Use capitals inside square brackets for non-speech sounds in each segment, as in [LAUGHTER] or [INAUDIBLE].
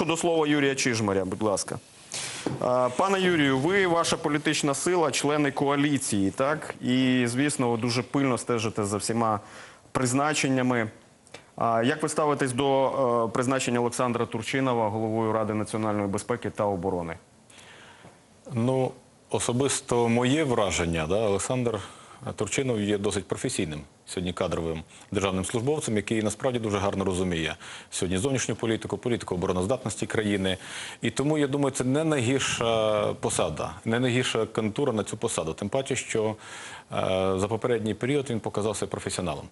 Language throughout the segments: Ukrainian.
До слова Юрія Чижмаря, будь ласка. Пане Юрію, ви ваша політична сила, члени коаліції, так? І, звісно, ви дуже пильно стежите за всіма призначеннями. Як ви ставитесь до е, призначення Олександра Турчинова головою Ради національної безпеки та оборони? Ну, особисто моє враження, да, Олександр Турчинов є досить професійним сьогодні кадровим державним службовцем, який насправді дуже гарно розуміє сьогодні зовнішню політику, політику обороноздатності країни. І тому я думаю, це не найгірша посада, не найгірша кандидатура на цю посаду. Тим паче, що е, за попередній період він показався професіоналом.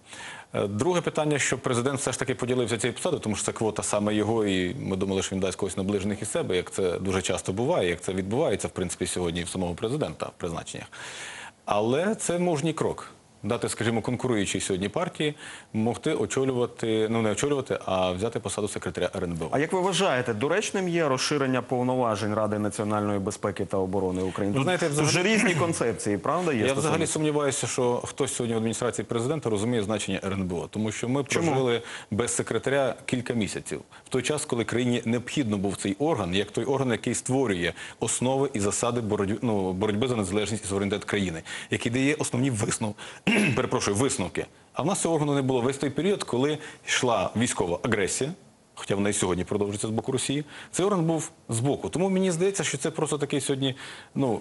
Е, друге питання, що президент все ж таки поділився цією посадою, тому що це квота саме його, і ми думали, що він дасть когось наближених із себе, як це дуже часто буває, як це відбувається, в принципі, сьогодні в самого президента в призначеннях. Але це мужній крок. Дати, скажімо, конкуруючій сьогодні партії могти очолювати, ну не очолювати, а взяти посаду секретаря РНБО. А як ви вважаєте, доречним є розширення повноважень Ради національної безпеки та оборони України? Ну, знаєте, взагалі- же різні концепції, правда? Є Я стосовно взагалі сумніваюся, що хтось сьогодні в адміністрації президента розуміє значення РНБО, тому що ми Чому? прожили без секретаря кілька місяців в той час, коли країні необхідно був цей орган, як той орган, який створює основи і засади боротьби, ну, боротьби за незалежність і суверенітет країни, який дає основні виснов... [CLEARS THROAT] перепрошую, висновки. А в нас цього органу не було весь той період, коли йшла військова агресія. Хоча вона і сьогодні продовжується з боку Росії. Цей орган був з боку. Тому мені здається, що це просто такий сьогодні ну,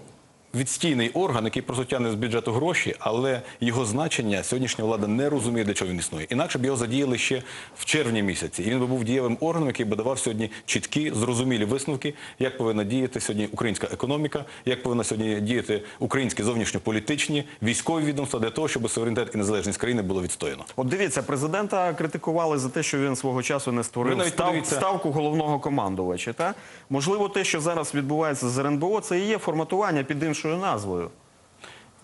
відстійний орган, який просто тягне з бюджету гроші, але його значення сьогоднішня влада не розуміє, для чого він існує. Інакше б його задіяли ще в червні місяці. І він би був дієвим органом, який би давав сьогодні чіткі, зрозумілі висновки, як повинна діяти сьогодні українська економіка, як повинна сьогодні діяти українські зовнішньополітичні військові відомства для того, щоб суверенітет і незалежність країни було відстояно. От дивіться, президента критикували за те, що він свого часу не створив навіть став, ставку головного командувача. Та? Можливо, те, що зараз відбувається з РНБО, це і є форматування під іншою назвою.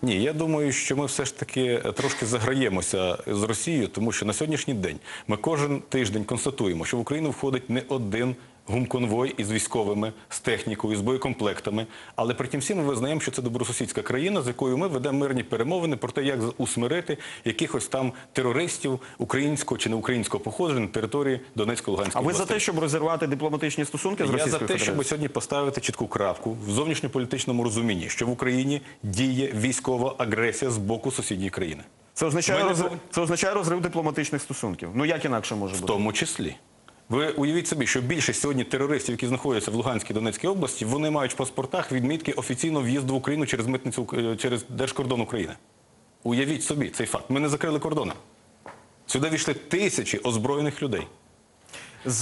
Ні, я думаю, що ми все ж таки трошки заграємося з Росією, тому що на сьогоднішній день ми кожен тиждень констатуємо, що в Україну входить не один гумконвой із військовими, з технікою, з боєкомплектами. Але при тім всім ми визнаємо, що це добросусідська країна, з якою ми ведемо мирні перемовини про те, як усмирити якихось там терористів українського чи не українського походження на території Донецької Луганської А ви за те, щоб розірвати дипломатичні стосунки з Я за Російською те, щоб сьогодні поставити чітку крапку в зовнішньополітичному розумінні, що в Україні діє військова агресія з боку сусідньої країни. Це означає, не це означає розрив дипломатичних стосунків. Ну як інакше може бути? В тому числі. Ви уявіть собі, що більшість сьогодні терористів, які знаходяться в Луганській Донецькій області, вони мають в паспортах відмітки офіційного в'їзду в Україну через митницю е, через держкордон України. Уявіть собі цей факт. Ми не закрили кордони. Сюди війшли тисячі озброєних людей.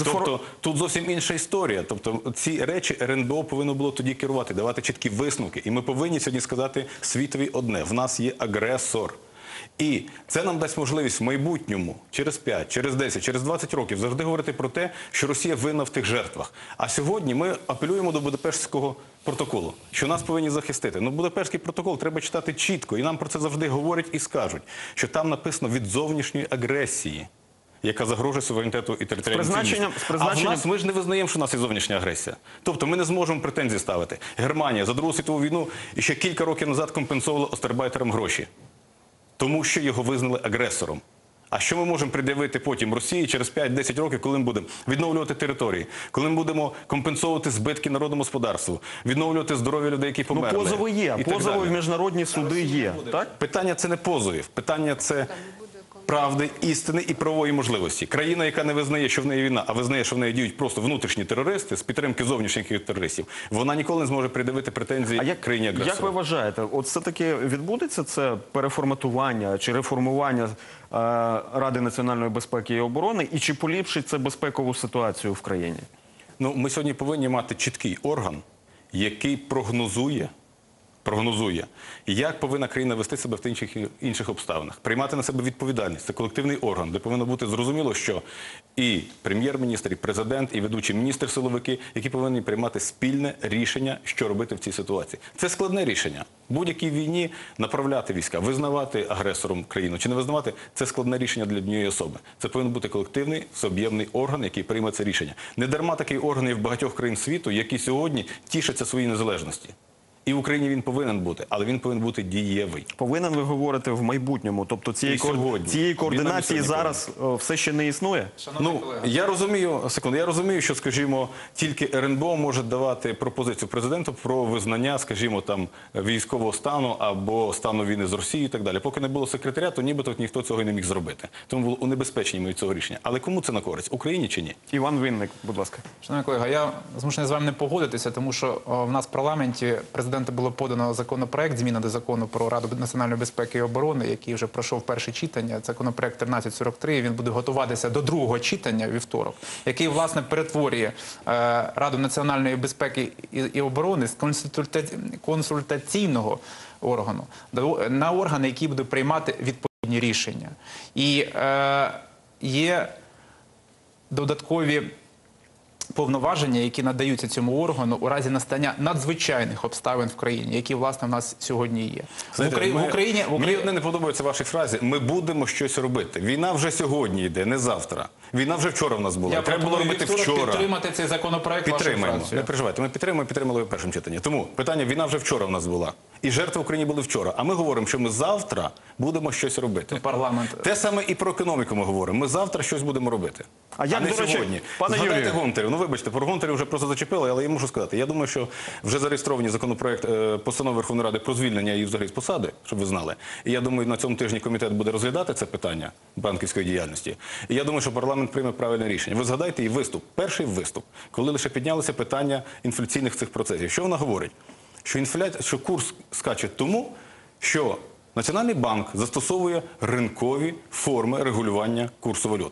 Тобто тут зовсім інша історія. Тобто ці речі РНБО повинно було тоді керувати, давати чіткі висновки. І ми повинні сьогодні сказати світові одне: в нас є агресор. І це нам дасть можливість в майбутньому, через 5, через 10, через 20 років завжди говорити про те, що Росія винна в тих жертвах. А сьогодні ми апелюємо до Будапештського протоколу, що нас повинні захистити. Ну, Будапештський протокол треба читати чітко, і нам про це завжди говорять і скажуть, що там написано від зовнішньої агресії. Яка загрожує суверенітету і територіальній призначенням- з призначенням- А в нас ми ж не визнаємо, що в нас є зовнішня агресія. Тобто ми не зможемо претензії ставити. Германія за Другу світову війну ще кілька років назад компенсувала остербайтерам гроші, тому що його визнали агресором. А що ми можемо пред'явити потім Росії через 5-10 років, коли ми будемо відновлювати території, коли ми будемо компенсовувати збитки народному господарству, відновлювати здоров'я людей, які Ну, померли? позови є, позови в міжнародні суди є. Так? Питання це не позовів, питання це правди, істини і правової можливості. Країна, яка не визнає, що в неї війна, а визнає, що в неї діють просто внутрішні терористи з підтримки зовнішніх терористів, вона ніколи не зможе придавити претензії А як, країні як ви вважаєте, от все таки відбудеться це переформатування чи реформування е, Ради національної безпеки і оборони, і чи поліпшить це безпекову ситуацію в країні? Ну, ми сьогодні повинні мати чіткий орган, який прогнозує. Прогнозує, як повинна країна вести себе в інших, інших обставинах, приймати на себе відповідальність. Це колективний орган, де повинно бути зрозуміло, що і прем'єр-міністр, і президент, і ведучий міністр силовики, які повинні приймати спільне рішення, що робити в цій ситуації. Це складне рішення. Будь-якій війні направляти війська, визнавати агресором країну чи не визнавати це складне рішення для однієї особи. Це повинен бути колективний всеоб'ємний орган, який прийме це рішення. Не дарма такий орган є в багатьох країн світу, які сьогодні тішаться своїй незалежності. І в Україні він повинен бути, але він повинен бути дієвий. Повинен ви говорити в майбутньому. Тобто цієї, кор- сьогодні. цієї координації зараз о, все ще не існує? Шановний Ну я розумію, секунду. Я розумію, що скажімо, тільки РНБО може давати пропозицію президенту про визнання, скажімо, там військового стану або стану війни з Росією і так далі. Поки не було секретаря, то нібито ніхто цього і не міг зробити. Тому було унебезпечені від цього рішення. Але кому це на користь? Україні чи ні? Іван Вінник, будь ласка. Шановний колега, я змушений з вами не погодитися, тому що о, в нас в парламенті президенту було подано законопроект зміни до закону про Раду національної безпеки і оборони, який вже пройшов перше читання. Законопроект 1343. Він буде готуватися до другого читання вівторок, який власне перетворює е, Раду національної безпеки і, оборони з консультаці- консультаційного органу до- на орган, який буде приймати відповідні рішення. І е, є додаткові повноваження, які надаються цьому органу у разі настання надзвичайних обставин в країні, які власне в нас сьогодні є. Знаєте, в, Украї... ми- в Україні в Мені Україні одне не подобається вашій фразі. Ми будемо щось робити. Війна вже сьогодні йде, не завтра. Війна вже вчора в нас була. я Треба було робити вчора. підтримати цей законопроект. Підтримаємо. Не переживайте. Ми підтримуємо, підтримали в першому читанні. Тому питання війна вже вчора в нас була. І жертви в Україні були вчора. А ми говоримо, що ми завтра будемо щось робити. Парламент Те саме і про економіку ми говоримо. Ми завтра щось будемо робити. А як, не до речі, сьогодні. пане Згадайте Юрію? Гонтарів. Ну вибачте, про Гонтарів вже просто зачепили, але я можу сказати. Я думаю, що вже зареєстровані законопроект е, постанови Верховної Ради про звільнення її взагалі з посади, щоб ви знали. І я думаю, на цьому тижні комітет буде розглядати це питання банківської діяльності. І я думаю, що парламент прийме правильне рішення. Ви згадайте і виступ, перший виступ, коли лише піднялося питання інфляційних цих процесів. Що вона говорить? Що інфляція, що курс скаче тому, що Національний банк застосовує ринкові форми регулювання курсу валют.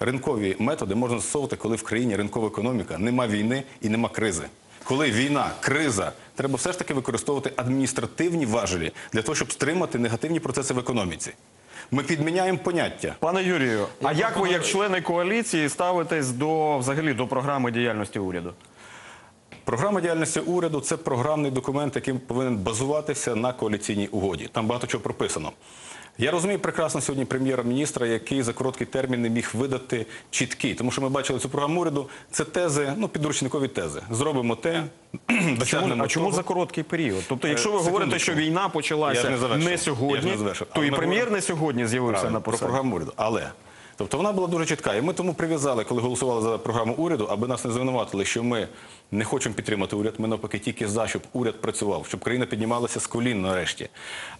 Ринкові методи можна застосовувати, коли в країні ринкова економіка, нема війни і нема кризи. Коли війна, криза, треба все ж таки використовувати адміністративні важелі для того, щоб стримати негативні процеси в економіці. Ми підміняємо поняття. Пане Юрію, а як ви, як члени коаліції, ставитесь до взагалі до програми діяльності уряду? Програма діяльності уряду це програмний документ, який повинен базуватися на коаліційній угоді. Там багато чого прописано. Я розумію прекрасно сьогодні прем'єр-міністра, який за короткий термін не міг видати чіткі, тому що ми бачили цю програму уряду. Це тези, ну підручникові тези. Зробимо те, [CLEARS THROAT] досягнемо а чому того. за короткий період? Тобто, якщо ви Е, говорите, що війна почалася не не сьогодні, не то і прем'єр не сьогодні з'явився на про програму уряду. Але тобто вона була дуже чітка. І ми тому прив'язали, коли голосували за програму уряду, аби нас не звинуватили, що ми не хочемо підтримати уряд. Ми навпаки тільки за, щоб уряд працював, щоб країна піднімалася з колін нарешті.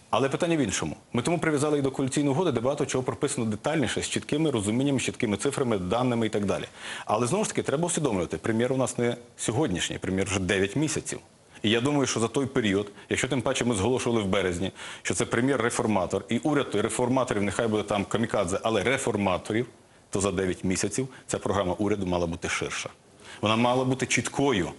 Але питання в іншому. Ми тому прив'язали і до коаліційної угоди, де багато чого прописано детальніше, з чіткими розуміннями, з чіткими цифрами, даними і так далі. Але знову ж таки треба усвідомлювати, прем'єр у нас не сьогоднішній, прем'єр вже 9 місяців. І я думаю, що за той період, якщо тим паче ми зголошували в березні, що це прем'єр-реформатор, і уряд реформаторів, нехай буде там камікадзе, але реформаторів, то за 9 місяців ця програма уряду мала бути ширша. Вона мала бути чіткою.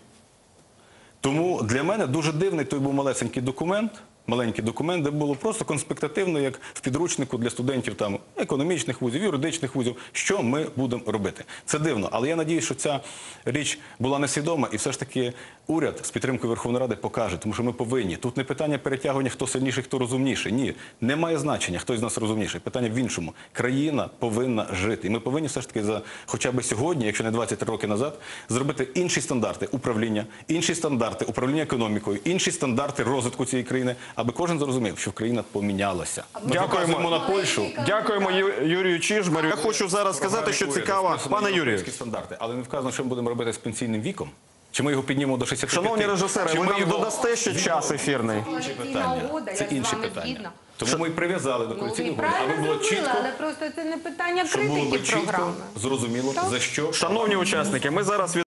Тому для мене дуже дивний той був малесенький документ, маленький документ, де було просто конспектативно, як в підручнику для студентів там економічних вузів, юридичних вузів, що ми будемо робити. Це дивно, але я надію, що ця річ була несвідома, і все ж таки уряд з підтримкою Верховної Ради покаже, тому що ми повинні. Тут не питання перетягування, хто сильніший, хто розумніший. Ні, немає значення, хто з нас розумніший. Питання в іншому. Країна повинна жити. І ми повинні все ж таки за хоча б сьогодні, якщо не 20 років назад, зробити інші стандарти управління, інші стандарти управління економікою, інші стандарти розвитку цієї країни, аби кожен зрозумів, що країна помінялася. Дякуємо. на Польщу. Дякуємо Юрію Чижмарю. Я хочу зараз сказати, що цікаво. Пане Юрію, стандарти, але не вказано, що ми будемо робити з пенсійним віком. Чи ми його піднімемо до 65? шановні режисери, ви ми нам додасте ще час ефірний. Інші Коаліційна питання. Це інші питання. Тому ми і прив'язали до Ну, коаліційної угоди, аби було чітко, але просто це не питання щоб було критики чітко, програми. зрозуміло, за що Шановні учасники, ми зараз від